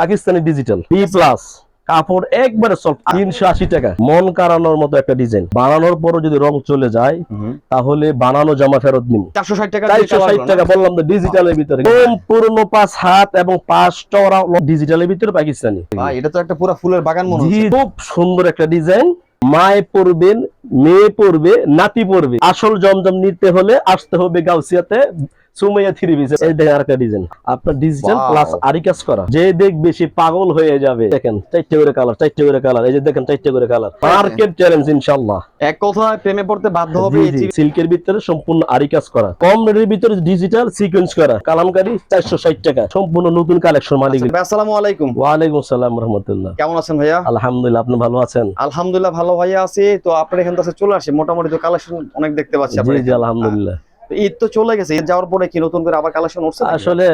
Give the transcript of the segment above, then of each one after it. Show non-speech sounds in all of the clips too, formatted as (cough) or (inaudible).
Pakistani digital B plus কাপড় একবারে soft তিনশো আশি টাকা। মন কারানোর মতো একটা ডিজাইন বানানোর পরও যদি রং চলে যায় তাহলে বানানো জামা ফেরত নিন চারশো ষাট টাকা চারশো ষাট টাকা বললাম তো ডিজিটালের ভিতরে। সম্পূর্ণ পাঁচ হাত এবং পাঁচ চওড়া ডিজিটালের ভিতরে পাকিস্তানি। এটা তো একটা পুরো ফুলের বাগান মনে হচ্ছে। খুব সুন্দর একটা ডিজাইন মায়ে পড়বেন মেয়ে পড়বে নাতি পড়বে আসল জমজম নিতে হলে আসতে হবে গাউসিয়াতে। সুমাইয়া থ্রি পিস এই দেখেন আরেকটা ডিজাইন আপনার ডিজিটাল. প্লাস আরিকাস করা। যে দেখবে সে পাগল হয়ে যাবে। দেখেন চারটে করে কালার চারটে করে কালার এই যে দেখেন চারটে করে কালার মার্কেট চ্যালেঞ্জ এক কথায় প্রেমে পড়তে বাধ্য হবে সিল্কের ভিতরে সম্পূর্ণ আরিকাস করা। কম রেটের ভিতরে ডিজিটাল সিকোয়েন্স করা। কালামকারি চারশো ষাট টাকা। সম্পূর্ণ নতুন কালেকশন মালিক। আচ্ছা, আসসালামু আলাইকুম। ওয়ালাইকুম আসসালাম রহমতুল্লাহ। কেমন আছেন ভাইয়া? আলহামদুলিল্লাহ আপনি ভালো আছেন? আলহামদুলিল্লাহ ভালো ভাইয়া আছি। তো আপনার এখান থেকে চলে আসি। মোটামুটি তো কালেকশন অনেক দেখতে পাচ্ছি জি আপনার জি আলহামদুলিল্লাহ। ঈদ তো চলে গেছে ঈদ যাওয়ার পরে কি নতুন করে আবার কালেকশন উঠছে আসলে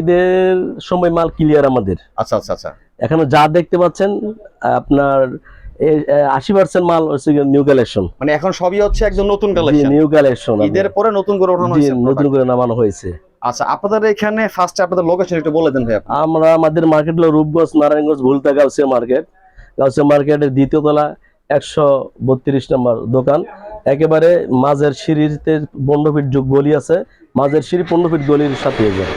ঈদের সময় মাল ক্লিয়ার আমাদের। আচ্ছা আচ্ছা আচ্ছা। এখানে যা দেখতে পাচ্ছেন আপনার আশি পার্সেন্ট মাল হচ্ছে নিউ কালেকশন মানে এখন সবই হচ্ছে একদম নতুন কালেকশন নিউ কালেকশন ঈদের পরে নতুন করে ওঠানো হয়েছে নতুন করে নামানো হয়েছে। আচ্ছা আপনাদের এখানে ফার্স্ট আপনাদের লোকেশন একটু বলে দেন ভাইয়া আমরা আমাদের মার্কেট হলো রূপগঞ্জ নারায়ণগঞ্জ ভুলতা গাউসিয়া মার্কেট গাউসিয়া মার্কেটের দ্বিতীয় তলা একশো বত্রিশ নম্বর দোকান। একেবারে মাঝের সিঁড়িতে পনেরো ফিট যুগ গলি আছে মাঝের সিঁড়ি পনেরো ফিট গলির সাথে যায়।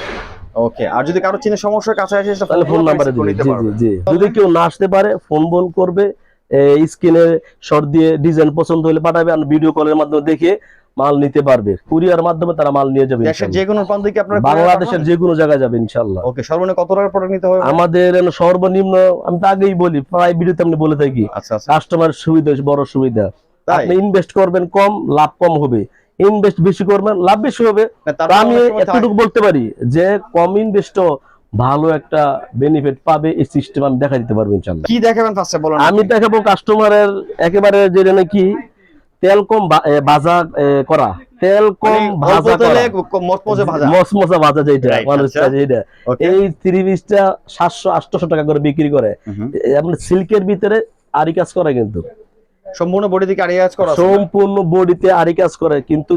ওকে আর যদি কারও চিনে সমস্যা কাছে আসে তাহলে ফোন নাম্বারে দিবে জি জি জি যদি কেউ না আসতে পারে ফোন বল করবে স্ক্রিনে শর্ট দিয়ে ডিজাইন পছন্দ হলে পাঠাবে আর ভিডিও কলের মাধ্যমে দেখে মাল নিতে পারবে। কুরিয়ার মাধ্যমে তারা মাল নিয়ে যাবে দেশের যে কোনো প্রান্ত থেকে আপনারা বাংলাদেশের যে কোনো জায়গায় যাবে ইনশাল্লাহ। ওকে সর্বনিম্ন কত টাকার প্রোডাক্ট নিতে হবে? আমাদের সর্বনিম্ন আমি তো আগেই বলি প্রায় ভিডিওতে আমি বলে থাকি। আচ্ছা আচ্ছা। কাস্টমার সুবিধা বড় সুবিধা। আপনি ইনভেস্ট করবেন কম লাভ কম হবে। ইনভেস্ট বেশি করবেন লাভ বেশি হবে। না, তো তারপর আমি এতটুকু বলতে পারি যে কম ইনভেস্ট ভালো একটা বেনিফিট পাবে এই সিস্টেম আমি দেখা দিতে পারব ইনশাল্লাহ। কি দেখাবেন ফার্স্টে বলুন আমি দেখাবো কাস্টমারের একেবারে যেটা নাকি তেল কম ভাজা করা। তেল কম মানে ভাজা তেলে করা। ভাজা। মসমসা ভাজা যেটা Right, মানুষ আচ্ছা। যেটা এই থ্রি পিসটা সাতশো আটশো টাকা করে বিক্রি করে। আপনি সিল্কের ভিতরে আরি কাজ করে কিন্তু। সম্পূর্ণ বডি থেকে আড়িয়ে কাজ করা সম্পূর্ণ বডিতে আরি কাজ করে কিন্তু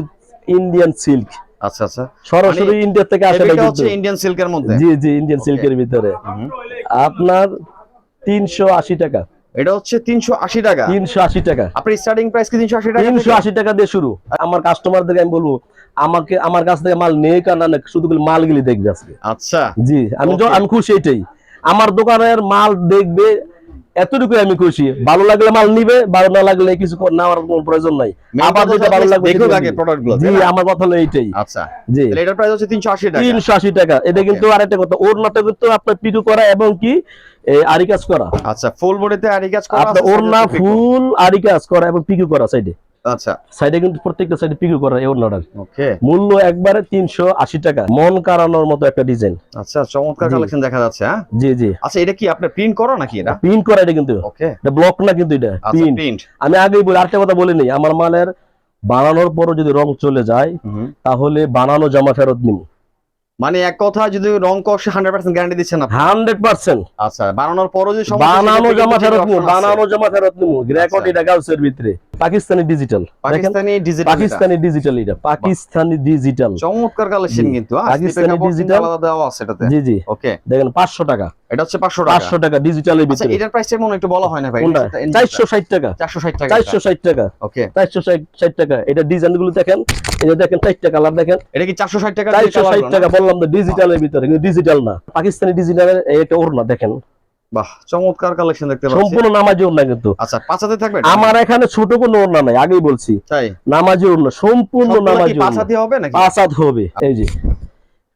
ইন্ডিয়ান সিল্ক আচ্ছা আচ্ছা। সরাসরি ইন্ডিয়া থেকে আসে এটা হচ্ছে ইন্ডিয়ান সিল্কের মধ্যে? জি জি ইন্ডিয়ান সিল্কের ভিতরে। আপনার তিনশো আশি টাকা। এটা হচ্ছে তিনশো আশি টাকা? তিনশো আশি টাকা। আপনার স্টার্টিং প্রাইস কি তিনশো আশি টাকা তিনশো থেকে? আশি টাকা দিয়ে শুরু। আমার কাস্টমারদেরকে আমি বলব আমাকে আমার কাছ থেকে মাল নেই কারণ না শুধু খালি মালগুলি দেখবে আজকে। আচ্ছা। জি আমি আমি খুশি এটাই। আমার দোকানের মাল দেখবে এতটুকু আমি খুশি। ভালো লাগলে মাল নিবে ভালো না লাগলে কিছু নেওয়ার কোনো প্রয়োজন নাই। আবার যেটা ভালো লাগবে দেখুন আগে নিবে। গুলো, জি আমার কথা হলো এইটাই। আচ্ছা। জি। এটার প্রাইস হচ্ছে তিনশো আশি টাকা। তিনশো আশি টাকা। এটা কিন্তু আরেকটা কথা ওর নাতে কিন্তু আপনার পিটু করা এবং কি এই আরি কাজ করা। আচ্ছা ফুল বডিতে আরি কাজ করা আপনার ওর না ফুল আরি কাজ করা এবং পিকু করা সাইডে। আচ্ছা। সাইডে কিন্তু প্রত্যেকটা সাইডে পিকু করা এই ওড়নাটার ওকে মূল্য একবারে তিনশো আশি টাকা। মন কারানোর মতো একটা ডিজাইন আচ্ছা চমৎকার কালেকশন দেখা যাচ্ছে হ্যাঁ? জি জি। আচ্ছা এটা কি আপনি প্রিন্ট করো নাকি এটা? প্রিন্ট করা এটা কিন্তু। ওকে এটা ব্লক না কিন্তু এটা প্রিন্ট আমি আগেই বলি আরেকটা কথা বলে নেই আমার মালের বানানোর পর যদি রং চলে যায় তাহলে বানানো জামা ফেরত নিব। মানে এক কথা যদি রং কষে হান্ড্রেড পার্সেন্ট গ্যারান্টি দিচ্ছেন না হান্ড্রেড পার্সেন্ট। আচ্ছা বানানোর পরও যে বানানো জমা ফেরত নিব বানানো জামা ফেরত নিব। রেকর্ড। এটা গাউসের ভিতরে। Pakistani digital Pakistani digital Pakistani digital এটা। পাকিস্তানি ডিজিটাল চমৎকার কালেকশন কিন্তু পাকিস্তানি ডিজিটাল আলাদা দেওয়া আছে এটাতে। জি জি। ওকে দেখেন পাঁচশো টাকা। এটা হচ্ছে পাঁচশো টাকা। পাঁচশো টাকা ডিজিটালের আচ্ছা ভিতরে। এটার প্রাইসটা মনে একটু বলা হয় না ভাই কোনটা? চারশো ষাট টাকা। চারশো ষাট টাকা চারশো ষাট টাকা। ওকে চারশো ষাট ষাট টাকা। এটা ডিজাইনগুলো দেখেন এটা দেখেন কালার দেখেন। এটা কি চারশো ষাট টাকা? চারশো ষাট টাকা বললাম তো ডিজিটালের ভিতরে কিন্তু ডিজিটাল না। পাকিস্তানি ডিজিটালের ওড়না দেখেন। বাহ চমৎকার কালেকশন দেখতে পাচ্ছি। সম্পূর্ণ নামাজি ওড়না কিন্তু। আচ্ছা পাঁচাতে থাকবে? আমার এখানে ছোট কোনো ওড়না নাই আগেই বলছি। তাই? নামাজি ওড়না সম্পূর্ণ নামাজি ওড়না। পাঁচাতে হবে নাকি? পাঁচাত হবে এই যে।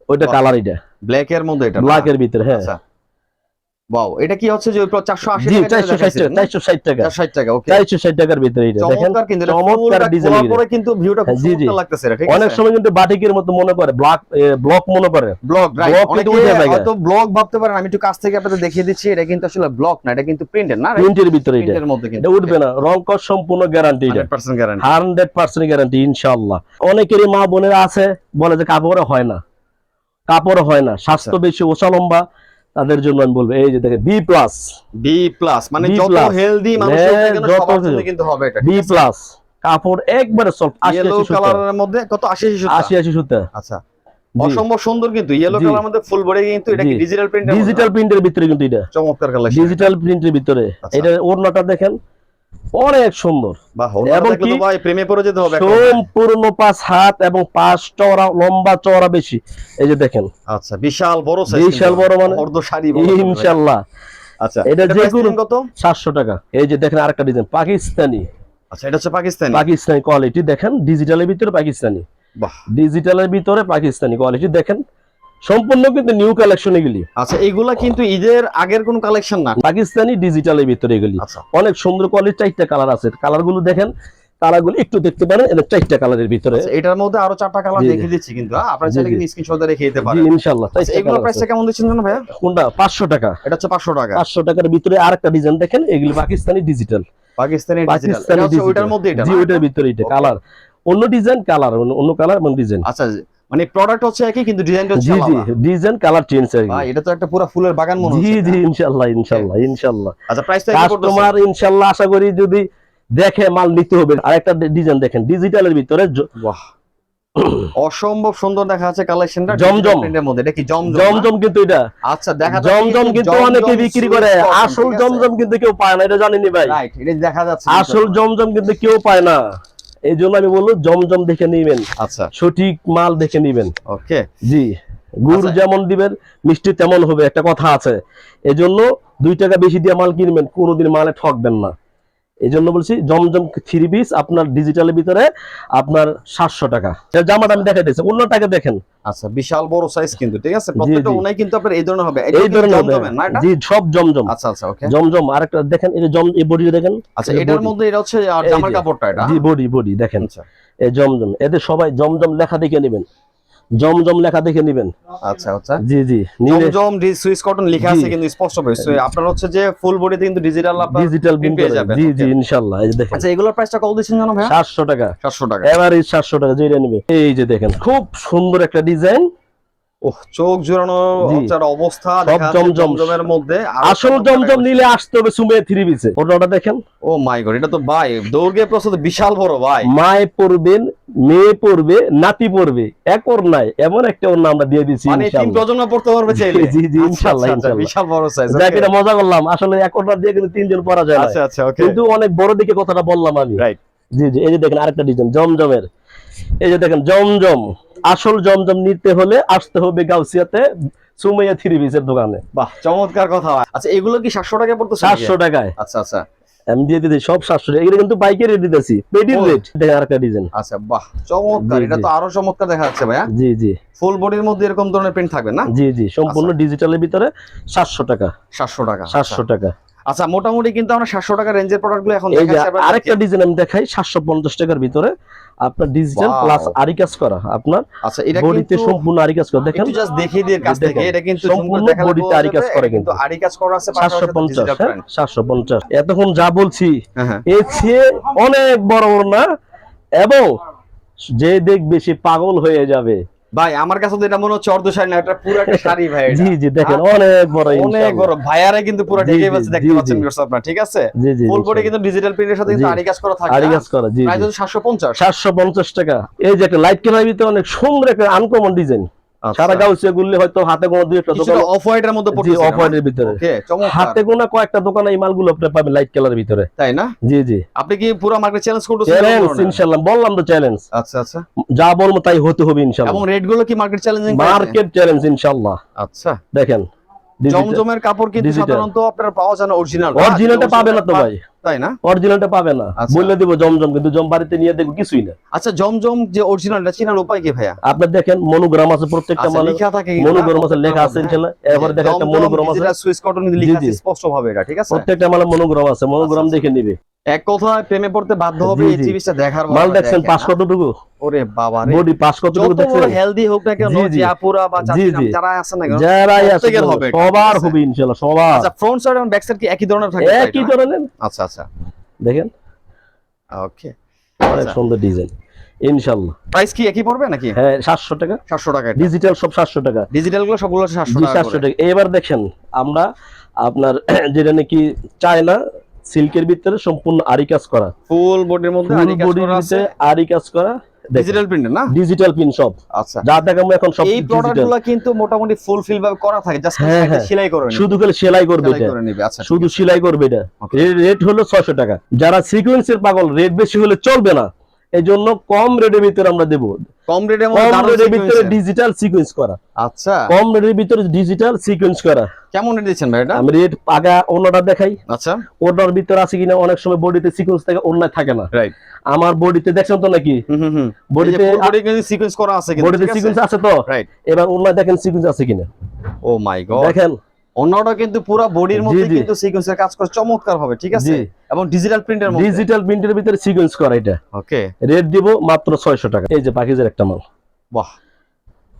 ওইটা কালার এটা। ব্ল্যাক এর মধ্যে এটা ব্ল্যাক এর ভিতরে হ্যাঁ। আচ্ছা। ওয়াও এটা কি হচ্ছে যে টাকা ওকে টাকার ভিতরে এটা। দেখেন চমৎকার ডিজাইন পরে কিন্তু ভিউটা খুব। সুন্দর লাগতেছে এটা ঠিক অনেক সময় কিন্তু বাটিকের মতো মনে করে ব্লক ব্লক মনে করে। ব্লক রাইট অনেকে কিন্তু হয়তো ব্লক ভাবতে পারেন আমি একটু কাছ থেকে আপনাদের দেখিয়ে দিচ্ছি এটা কিন্তু আসলে ব্লক না এটা কিন্তু প্রিন্টেড না প্রিন্টের ভিতরে এটা। প্রিন্টের মধ্যে কিন্তু এটা উঠবে না। রং কর সম্পূর্ণ গ্যারান্টি এটা। 100% গ্যারান্টি হান্ড্রেড পার্সেন্ট গ্যারান্টি ইনশাল্লাহ অনেকেরই মা বোনেরা আছে বলে যে কাপড়ে হয় না। কাপড় হয় না। স্বাস্থ্য বেশি ওষা লম্বা। তাদের জন্য আমি বলব এই যে দেখে বি প্লাস বি প্লাস মানে যত হেলদি মানুষ সবার জন্য কিন্তু হবে এটা বি প্লাস কাপড় একবারে সফট আশি ইয়েলো আশি সুতা কালারের মধ্যে কত? 80 80 আশি আশি সুতা আচ্ছা। অসম্ভব সুন্দর কিন্তু ইয়েলো কালার মধ্যে ফুল বডি কিন্তু এটা কি ডিজিটাল প্রিন্ট ডিজিটাল প্রিন্টের ভিতরে কিন্তু এটা। চমৎকার কালার ডিজিটাল প্রিন্টের ভিতরে। আচ্ছা। এটা ওড়নাটা দেখেন অনেক সুন্দর। এবং কি? ভাই প্রেমে পড়ে যেতে হবে সম্পূর্ণ পাঁচ হাত এবং পাঁচ চওড়া লম্বা চওড়া বেশি। এই যে দেখেন। আচ্ছা বিশাল বড় সাইজ বিশাল বড় মানে? অর্ধ শাড়ি বড় হবে আচ্ছা এটা যে কত? সাতশো টাকা। এই যে দেখেন আরেকটা ডিজাইন পাকিস্তানি। আচ্ছা এটা হচ্ছে পাকিস্তানি? পাকিস্তানি কোয়ালিটি দেখেন ডিজিটালের ভিতরে পাকিস্তানি। বাহ। ডিজিটালের ভিতরে পাকিস্তানি কোয়ালিটি দেখেন সম্পূর্ণ কিন্তু নিউ কালেকশন এগুলি। আচ্ছা এগুলা কিন্তু ঈদের আগের কোন কালেকশন না? পাকিস্তানি ডিজিটালের ভিতরে এগুলি। আচ্ছা। অনেক সুন্দর কোয়ালিটির চারটা কালার আছে। কালারগুলো দেখেন কালারগুলো একটু দেখতে পারেন এটা চারটা কালারের ভিতরে। আচ্ছা, এটার মধ্যে আরও চারটা কালার। দেখিয়ে দিচ্ছি কিন্তু হ্যাঁ? আপনারা চাইলে। কিন্তু স্ক্রিনশটে রেখে দিতে পারেন। ইনশাল্লাহ আচ্ছা, এগুলোর প্রাইসটা কেমন দিচ্ছেন জানো ভাইয়া? কোনটা? পাঁচশো টাকা। এটা হচ্ছে পাঁচশো টাকা। পাঁচশো টাকার ভিতরে আরেকটা ডিজাইন দেখেন এগুলি পাকিস্তানি ডিজিটাল পাকিস্তানি ডিজিটাল ওইটার মধ্যে এটা জি ওইটার ভিতরে এটা কালার অন্য ডিজাইন কালার অন্য কালার এবং ডিজাইন আচ্ছা মানে প্রোডাক্ট হচ্ছে একই কিন্তু ডিজাইনটা হচ্ছে জি জি ডিজাইন কালার চেঞ্জ ভাই এটা তো একটা পুরো ফুলের বাগান মনে হচ্ছে। জি ইনশাল্লাহ ইনশাল্লাহ ইনশাল্লাহ। আচ্ছা প্রাইসটা কি করতেছে? কাস্টমার ইনশাল্লাহ আশা করি যদি দেখে মাল নিতে হবে আরেকটা ডিজাইন দেখেন ডিজিটালের ভিতরে জ- বাহ। অসম্ভব সুন্দর দেখা যাচ্ছে কালেকশনটা জমজম। প্রিন্টের মধ্যে। এটা কি জমজম জমজম কিন্তু এটা। আচ্ছা দেখা জমজম কিন্তু অনেকে বিক্রি করে। আসল জমজম কিন্তু কেউ পায় না এটা জানেনি ভাই? রাইট এটা দেখা যাচ্ছে আসল জমজম কিন্তু কেউ পায় না। এই জন্য আমি বলব জমজম দেখে নিবেন। আচ্ছা। সঠিক মাল দেখে নিবেন। ওকে। জি। গুড় আচ্ছা। যেমন দিবেন মিষ্টি তেমন হবে একটা কথা আছে। এজন্য দুই টাকা বেশি দিয়ে মাল কিনবেন কোনোদিন মালে ঠকবেন না। এই জন্য বলছি জমজম থ্রি পিস আপনার ডিজিটালের ভিতরে আপনার সাতশো টাকা। জামাটা আমি দেখাই দিচ্ছি অন্য টাকা দেখেন। আচ্ছা বিশাল বড় সাইজ কিন্তু ঠিক আছে? প্রত্যেকটা। ওনাই কিন্তু আপনার এই ধরনের হবে। এই ধরনের হবে। জি সব জমজম। আচ্ছা আচ্ছা ওকে জমজম আরেকটা দেখেন এই জম এই বডি দেখেন। আচ্ছা এটার মধ্যে এটা হচ্ছে আর জামার কাপড়টা এটা? জি বডি বডি দেখেন। আচ্ছা। এই জমজম। এদের সবাই জমজম লেখা দেখে নেবেন। জমজম লেখা দেখে নেবেন। আচ্ছা আচ্ছা। জি জি। জমজম সুইস কটন লেখা আছে কিন্তু স্পষ্ট So, আপনার হচ্ছে যে ফুল বডিতে কিন্তু ডিজিটাল আপনার ডিজিটাল প্রিন্ট পেয়ে যাবেন, জি জি ইনশাআল্লাহ এই যে দেখেন। আচ্ছা এগুলোর প্রাইসটা কত দিচ্ছেন জানো ভাই 700 টাকা। সাতশো টাকা। এবারে 700 টাকা যেটা নেবে। এই যে দেখেন খুব সুন্দর একটা ডিজাইন ওহ চোখ জোড়ানো অবস্থা সব। জমজমের মধ্যে। আসল জমজম নিলে আসতে হবে সুমে থ্রি পিসে ওটা দেখেন। ও মাই গড এটা তো ভাই দৌড়গে প্রস্তুত বিশাল বড় ভাই। মায়ে পড়বেন মেয়ে পড়বে নাতি পড়বে এক ওর নাই এমন একটা ওর আমরা দিয়ে দিচ্ছি মানে তিন প্রজন্ম পড়তে পারবে চাইলে। (laughs) জি, জি, আচ্ছা, ইনশাল্লাহ, আচ্ছা। বিশাল বড় সাইজ যাক এটা মজা করলাম। আসলে এক ওটা দিয়ে কিন্তু তিনজন পড়া যায় না আচ্ছা আচ্ছা ওকে কিন্তু অনেক বড় দিকে কথাটা বললাম আমি। রাইট জি জি এই যে দেখেন আরেকটা ডিজাইন জমজমের। এই যে দেখেন জমজম আসল জমজম নিতে হলে আসতে হবে গাউসিয়াতে সুমাইয়া থ্রি পিসের দোকানে। বাহ চমৎকার কথা আচ্ছা এগুলো কি সাতশো টাকা পড়তেছে নাকি? সাতশো টাকায়। আচ্ছা আচ্ছা। আমি দিয়ে দিতে সব সাতশো টাকা এগুলো কিন্তু বাইকের দিতেছি পেডির ও। রেট। দেখেন আরেকটা ডিজাইন আচ্ছা বাহ চমৎকার। এটা তো আরও চমৎকার দেখা যাচ্ছে ভাইয়া। জি জি। ফুল বডির মধ্যে এরকম ধরনের প্রিন্ট থাকবে না? জি জি সম্পূর্ণ ডিজিটালের ভিতরে সাতশো টাকা। সাতশো টাকা সাতশো টাকা। আচ্ছা মোটামুটি কিন্তু আমরা সাতশো টাকা রেঞ্জের প্রোডাক্টগুলো এখন দেখাচ্ছি আরেকটা ডিজাইন আমি দেখাই সাতশো পঞ্চাশ টাকার ভিতরে আপনার ডিজিটাল প্লাস আরি কাজ করা আপনার আচ্ছা এটা বডিতে সম্পূর্ণ আরি কাজ করা। দেখেন একটু জাস্ট দেখিয়ে দিয়ে কাছ থেকে এটা কিন্তু সম্পূর্ণ সুন্দর দেখালে body তে বোঝা আরি কাজ করে কিন্তু। আরি কাজ করা আছে সাতশো পঞ্চাশ হ্যাঁ? সাতশো পঞ্চাশ। এতক্ষণ যা বলছি হ্যাঁ হ্যাঁ। এর চেয়ে অনেক বড় বড় না এবং যে দেখবে সে পাগল হয়ে যাবে। ভাই আমার কাছে তো এটা মনে হচ্ছে অর্ধ শাড়ি না এটা পুরো একটা শাড়ি ভাই জি জি দেখেন হ্যাঁ? অনেক বড় অনেক বড়। ভাইয়ারে কিন্তু পুরো ঢেকে ফেলছে দেখতে পাচ্ছেন। ভিউয়ার্স আপনারা ঠিক আছে? জি জি ফুল বডি কিন্তু ডিজিটাল প্রিন্টের সাথে কিন্তু আড়ি কাজ করা থাকে আড়ি কাজ করা জি প্রাইস হচ্ছে 750 সাতশো পঞ্চাশ। টাকা। এই যে একটা লাইট কেনার ভিতরে অনেক সুন্দর একটা আনকমন ডিজাইন সারা গাউসিয়া গুললে হয়তো হাতে গোনা দুই একটা দোকান অফ হোয়াইট এর মধ্যে পড়ছে অফ হোয়াইট এর ভিতরে। হাতে গোনা কয়েকটা দোকানে এই মালগুলো আপনি পাবেন লাইট কালারের ভিতরে। তাই না? জি জি। আপনি কি পুরো মার্কেট চ্যালেঞ্জ করতেছেন? চ্যালেঞ্জ ইনশাআল্লাহ বললাম তো চ্যালেঞ্জ আচ্ছা আচ্ছা। যা বলব তাই হতে হবে ইনশাআল্লাহ। এবং রেটগুলো কি মার্কেট চ্যালেঞ্জিং মার্কেট চ্যালেঞ্জ ইনশাআল্লাহ। আচ্ছা। দেখেন জমজমের কাপড় কিন্তু সাধারণত আপনার পাওয়া যায় না অরিজিনাল অরিজিনালটা পাবে না তো ভাই। তাই না? অরিজিনালটা পাবে না। বলে দিব জমজম কিন্তু জম বাড়িতে নিয়ে দেখো কিছুই না। আচ্ছা জমজম যে অরিজিনালটা চিনার উপায় কি ভাইয়া? আপনি দেখেন মনোগ্রাম আছে প্রত্যেকটা আচ্ছা মানে লেখা থাকে মনোগ্রাম আছে লেখা আছে ইনশাআল্লাহ এবার এবারে দেখেন একটা মনোগ্রাম আছে। সুইস কটন কিন্তু লেখা আছে স্পষ্ট ভাবে এটা ঠিক আছে? প্রত্যেকটা মানে মনোগ্রাম আছে মনোগ্রাম আচ্ছা, দেখে নিবে। এক কথায় প্রেমে পড়তে বাধ্য হবে এই জিনিসটা দেখার মাল দেখছেন না? কতটুকু? ওরে বাবা রে। বডি পাঁচ কতটুকু যত দেখছেন? হেলদি হোক না কেন। জিয়াপুরা বা জি, চাচিনা যারা আছে না কেন যারাই আছে প্রত্যেকের হবে সবার হবে ইনশাল্লাহ সবার। আচ্ছা ফ্রন্ট সাইড এবং ব্যাক সাইড কি একই ধরনের থাকে একই ধরনের। আচ্ছা আচ্ছা। দেখেন। ওকে অনেক আচ্ছা। সুন্দর ডিজাইন ইনশাল্লাহ। প্রাইস কি একই পড়বে নাকি? হ্যাঁ সাতশো টাকা। সাতশো টাকা ডিজিটাল সব সাতশো টাকা। ডিজিটালগুলো সবগুলো হচ্ছে সাতশো জি টাকা সাতশো করে। টাকা। এবার দেখেন আমরা আপনার (clears throat) যেটা নাকি চায়না সিল্কের ভিতরে সম্পূর্ণ আরি কাজ করা। ফুল বডির মধ্যে আরি কাজ করা আছে? আরি কাজ করা ডিজিটাল প্রিন্ট না? ডিজিটাল প্রিন্ট সব। আচ্ছা। যা দেখাবো এখন সব এই প্রোডাক্টগুলো কিন্তু মোটামুটি ফুল ফিল ভাবে করা থাকে জাস্ট হ্যাঁ, হ্যাঁ। সেলাই করে নিবে। শুধু খালি সেলাই করবে সেলাই এটা। করে নিবে আচ্ছা শুধু সেলাই করবে এটা। রেট হলো ছয়শো টাকা। যারা সিকোয়েন্সের পাগল রেট বেশি হলে চলবে না। এই জন্য কম রেটের ভিতরে আমরা দেবো। কম রেটের মধ্যে কম রেটের ভিতরে ডিজিটাল সিকোয়েন্স করা। আচ্ছা। কম রেটের ভিতরে ডিজিটাল সিকোয়েন্স করা। কেমন রেট দিচ্ছেন ভাই এটা? আমি রেট আগা অন্যটা দেখাই। আচ্ছা। ওটার ভিতরে আছে কিনা অনেক সময় বডিতে সিকোয়েন্স থাকে অন্য থাকে না। রাইট আমার বডিতে দেখছেন তো নাকি? হুম হুম হুম। বডিতে সিকোয়েন্স করা আছে কিন্তু বডিতে সিকোয়েন্স আছে? তো? রাইট এবার অন্য দেখেন সিকোয়েন্স আছে কিনা। ও মাই গড দেখেন। অন্যটা কিন্তু পুরো বডির মধ্যে। কিন্তু সিকোয়েন্সের কাজ করে চমৎকার হবে ঠিক আছে? এবং ডিজিটাল প্রিন্টের মধ্যে। ডিজিটাল প্রিন্টের ভিতরে সিকোয়েন্স করা এটা। ওকে রেট দিব মাত্র ছয়শো টাকা। এই যে পাখিজের একটা মাল। বাহ।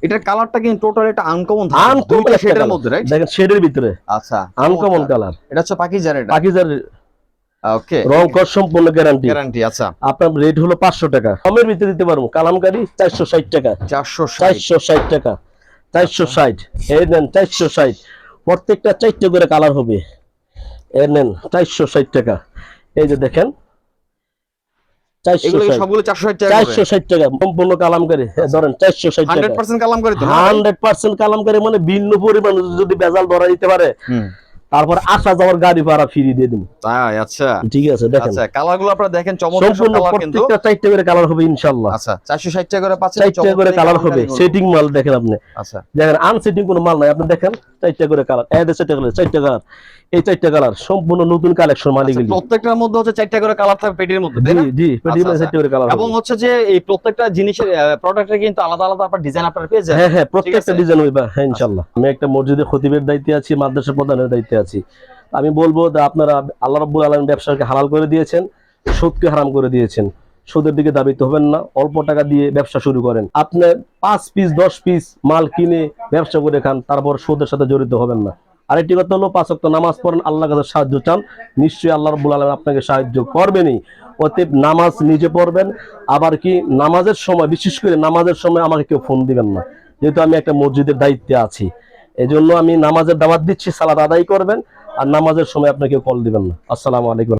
এটার কালারটা কিন্তু টোটাল এটা আনকমন থাকে আনকমন শেডের মধ্যে রাইট দেখেন শেডের ভিতরে। আচ্ছা। আনকমন কালার এটা হচ্ছে পাকিজার এটা। পাখিজার ওকে রং কর সম্পূর্ণ গ্যারান্টি গ্যারান্টি আচ্ছা। আপনার রেট হলো পাঁচশো টাকা। কমের ভিতরে দিতে পারব। কালামকারি চারশো ষাট টাকা। চারশো ষাট। চারশো ষাট টাকা। চারশো ষাট। এই দেন চারশো ষাট। প্রত্যেকটা চারটে করে কালার হবে। এর নেন চারশো ষাট টাকা। এই যে দেখেন মানে ভিন্ন পরিমাণ যদি বেজাল ধরা দিতে পারে তারপর আসা যাওয়ার গাড়ি ভাড়া ফ্রি দিয়ে দিন তাই আচ্ছা। ঠিক আছে দেখেন। আচ্ছা কালারগুলো আপনারা দেখেন চমৎকার কালার কিন্তু। প্রত্যেকটা চারটে করে কালার হবে ইনশাআল্লাহ। আচ্ছা চারশো ষাট টাকা করে পাচ্ছেন চারটে করে কালার হবে সেটিং মাল দেখেন আপনি। আচ্ছা। দেখেন আনসেটিং কোনো মাল নাই আপনি দেখেন চারটে করে কালার এদের চারটে টাকা চারটে কালার এই চারটে কালার সম্পূর্ণ নতুন কালেকশন আচ্ছা, প্রত্যেকটার মধ্যে হচ্ছে চারটা করে কালার থাকবে পেটির মধ্যে জি জি পেটি আচ্ছা, চারটে করে কালার এবং হচ্ছে যে এই প্রত্যেকটা জিনিসের প্রোডাক্টের কিন্তু আলাদা আলাদা আপনার ডিজাইন আপনারা পেয়ে যাবেন। হ্যাঁ হ্যাঁ প্রত্যেকটা ডিজাইন হইবা হ্যাঁ ইনশাল্লাহ আমি একটা মসজিদে খতিবের দায়িত্বে আছি মাদ্রাসা প্রধানের দায়িত্বে আছি। আমি বলব যে আপনারা আল্লাহ রাব্বুল আলম ব্যবসাকে হালাল করে দিয়েছেন সুদকে হারাম করে দিয়েছেন। সুদের দিকে দাবিত হবেন না অল্প টাকা দিয়ে ব্যবসা শুরু করেন। আপনি পাঁচ পিস দশ পিস মাল কিনে ব্যবসা করে খান তারপর সুদের সাথে জড়িত হবেন না। আরেকটি কথা হলো, পাঁচ অক্ট নামাজ পড়েন আল্লাহ কাছে সাহায্য চান। নিশ্চয়ই আল্লাহ রাব্বুল আলম আপনাকে সাহায্য করবেনই। অতএব নামাজ নিজে পড়বেন, আবার কি নামাজের সময়, বিশেষ করে নামাজের সময় আমাকে কেউ ফোন দিবেন না। যেহেতু আমি একটা মসজিদের দায়িত্বে আছি, এজন্য আমি নামাজের দাওয়াত দিচ্ছি সালাদ আদায় করবেন, আর নামাজের সময় আপনাকে কল দিবেন না। আসসালামু আলাইকুম।